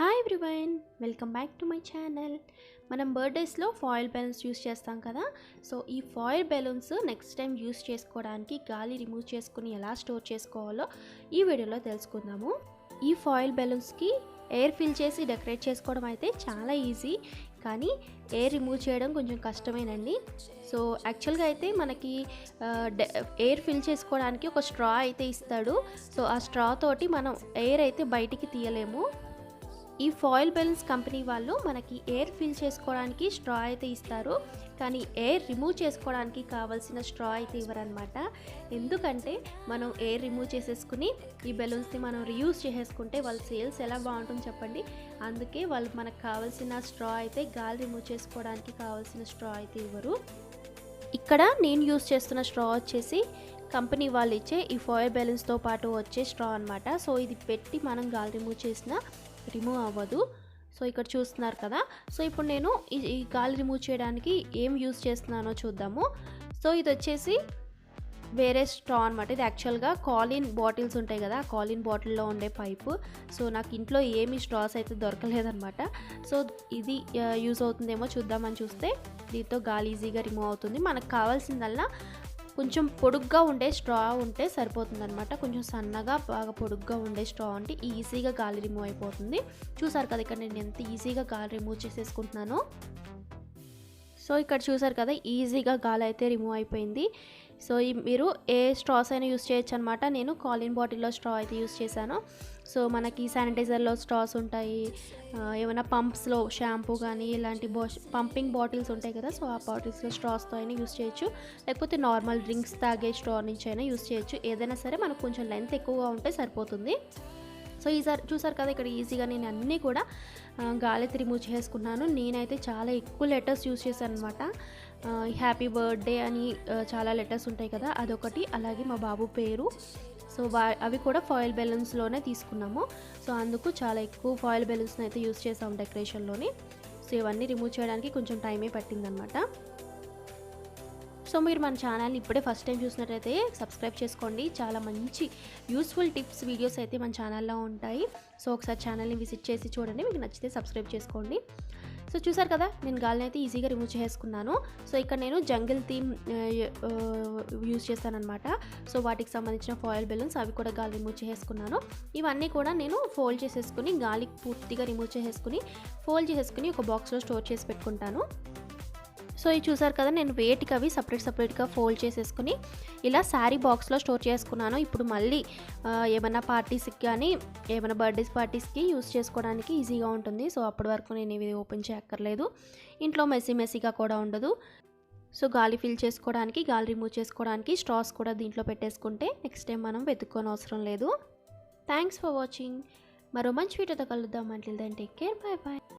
Hi everyone welcome back to my channel మనం బర్త్డేస్లో foil balloons use చేస్తాం కదా? సో ఈ foil balloons next time use చేసుకోవడానికి గాలి రిమూవ్ చేసుకుని ఎలా స్టోర్ చేసుకోవాలో ఈ వీడియోలో తెలుసుకుందాము. ఈ ఫాయిల్ బెలూన్స్కి ఎయిర్ ఫిల్ చేసి డెకరేట్ చేసుకోవడం అయితే చాలా ఈజీ కానీ ఎయిర్ రిమూవ్ చేయడం కొంచెం కష్టమేనండి. సో యాక్చువల్గా అయితే మనకి ఎయిర్ ఫిల్ చేసుకోవడానికి ఒక స్ట్రా అయితే ఇస్తాడు. సో ఆ స్ట్రా తోటి మనం ఎయిర్ అయితే బయటికి తీయలేము. ఈ ఫాయిల్ బెలూన్స్ కంపెనీ వాళ్ళు మనకి ఎయిర్ ఫిల్ చేసుకోవడానికి స్ట్రా అయితే ఇస్తారు. కానీ ఎయిర్ రిమూవ్ చేసుకోవడానికి కావాల్సిన స్ట్రా అయితే ఇవ్వరనమాట ఎందుకంటే మనం ఎయిర్ రిమూవ్ చేసేసుకుని ఈ బెలూన్స్ని మనం రియూజ్ చేసేసుకుంటే వాళ్ళ సేల్స్ ఎలా బాగుంటుందో చెప్పండి? అందుకే వాళ్ళు మనకు కావాల్సిన స్ట్రా అయితే గాలి రిమూవ్ చేసుకోవడానికి కావాల్సిన స్ట్రా అయితే ఇవ్వరు. ఇక్కడ నేను యూస్ చేస్తున్న స్ట్రా వచ్చేసి కంపెనీ వాళ్ళు ఇచ్చే ఈ ఫాయిల్ బెలూన్స్తో పాటు వచ్చే స్ట్రా అనమాట సో ఇది పెట్టి మనం గాలి రిమూవ్ చేసిన రిమూవ్ అవ్వదు. సో ఇక్కడ చూస్తున్నారు కదా. సో ఇప్పుడు నేను ఈ ఈ గాలి రిమూవ్ చేయడానికి ఏం యూస్ చేస్తున్నానో చూద్దాము. సో ఇది వచ్చేసి వేరే స్ట్రా అనమాట ఇది యాక్చువల్గా కాలిన్ బాటిల్స్ ఉంటాయి కదా. కాలిన్ బాటిల్లో ఉండే పైపు. సో నాకు ఇంట్లో ఏమి స్ట్రాస్ అయితే దొరకలేదనమాట సో ఇది యూజ్ అవుతుందేమో చూద్దామని చూస్తే దీంతో గాలి ఈజీగా రిమూవ్ అవుతుంది. మనకు కావాల్సిందల్లా కొంచెం పొడుగ్గా ఉండే స్ట్రా ఉంటే సరిపోతుంది అనమాట కొంచెం సన్నగా బాగా పొడుగ్గా ఉండే స్ట్రా ఉంటే ఈజీగా గాలి రిమూవ్ అయిపోతుంది. చూసారు కదా ఇక్కడ నేను ఎంత ఈజీగా గాలి రిమూవ్ చేసేసుకుంటున్నాను? సో ఇక్కడ చూసారు కదా ఈజీగా గాలి అయితే రిమూవ్ అయిపోయింది. సో ఈ మీరు ఏ స్ట్రాస్ అయినా యూస్ చేయొచ్చు అనమాట నేను కాలిన్ బాటిల్లో స్ట్రా అయితే యూస్ చేశాను. సో మనకి శానిటైజర్లో స్ట్రాస్ ఉంటాయి. ఏమైనా పంప్స్లో షాంపూ కానీ ఇలాంటి బా పంపింగ్ బాటిల్స్ ఉంటాయి కదా సో ఆ బాటిల్స్లో స్ట్రాస్తో అయినా యూస్ చేయొచ్చు. లేకపోతే నార్మల్ డ్రింక్స్ తాగే స్ట్రా నుంచి అయినా యూస్ చేయొచ్చు. ఏదైనా సరే మనకు కొంచెం లెంత్ ఎక్కువగా ఉంటే సరిపోతుంది. సో ఈసారి చూసారు కదా ఇక్కడ ఈజీగా నేను అన్నీ కూడా గాలి రిమూవ్ చేసుకున్నాను నేనైతే చాలా ఎక్కువ లెటర్స్ యూస్ చేశాను అనమాట హ్యాపీ బర్త్డే అని చాలా లెటర్స్ ఉంటాయి కదా అదొకటి. అలాగే మా బాబు పేరు. సో వా అవి కూడా ఫాయిల్ బెలూన్స్లోనే తీసుకున్నాము. సో అందుకు చాలా ఎక్కువ ఫాయిల్ బెలూన్స్ని అయితే యూస్ చేసాము డెకరేషన్లోని. సో ఇవన్నీ రిమూవ్ చేయడానికి కొంచెం టైమే పట్టిందనమాట. సో మీరు మన ఛానల్ని ఇప్పుడే ఫస్ట్ టైం చూసినట్టయితే సబ్స్క్రైబ్ చేసుకోండి. చాలా మంచి యూస్ఫుల్ టిప్స్ వీడియోస్ అయితే మన ఛానల్లో ఉంటాయి. సో ఒకసారి ఛానల్ని విజిట్ చేసి చూడండి. మీకు నచ్చితే సబ్స్క్రైబ్ చేసుకోండి. సో చూసారు కదా నేను గాలిని అయితే ఈజీగా రిమూవ్ చేసుకున్నాను సో ఇక్కడ నేను జంగిల్ థీమ్ యూజ్ చేస్తానమాట సో వాటికి సంబంధించిన ఫాయిల్ బెలూన్స్ అవి కూడా గాలి రిమూవ్ చేసుకున్నాను ఇవన్నీ కూడా నేను ఫోల్డ్ చేసేసుకుని గాలి పూర్తిగా రిమూవ్ చేసేసుకుని ఫోల్డ్ చేసేసుకుని ఒక బాక్స్లో స్టోర్ చేసి పెట్టుకుంటాను. సో ఇది చూసారు కదా నేను వేటికి అవి సపరేట్ సపరేట్గా ఫోల్డ్ చేసేసుకుని ఇలా శారీ బాక్స్లో స్టోర్ చేసుకున్నాను. ఇప్పుడు మళ్ళీ ఏమైనా పార్టీస్కి కానీ ఏమైనా బర్త్డేస్ పార్టీస్కి యూస్ చేసుకోవడానికి ఈజీగా ఉంటుంది. సో అప్పటి వరకు నేను ఇవి ఓపెన్ చేయక్కర్లేదు. ఇంట్లో మెస్సీ మెస్సీగా కూడా ఉండదు. సో గాలి ఫిల్ చేసుకోవడానికి గాలి రిమూవ్ చేసుకోవడానికి స్ట్రాస్ కూడా దీంట్లో పెట్టేసుకుంటే నెక్స్ట్ టైం మనం వెతుక్కోని అవసరం లేదు. థ్యాంక్స్ ఫర్ వాచింగ్ మరో మంచి వీడియోతో కలుద్దాం. అంటే టేక్ కేర్ బాయ్ బాయ్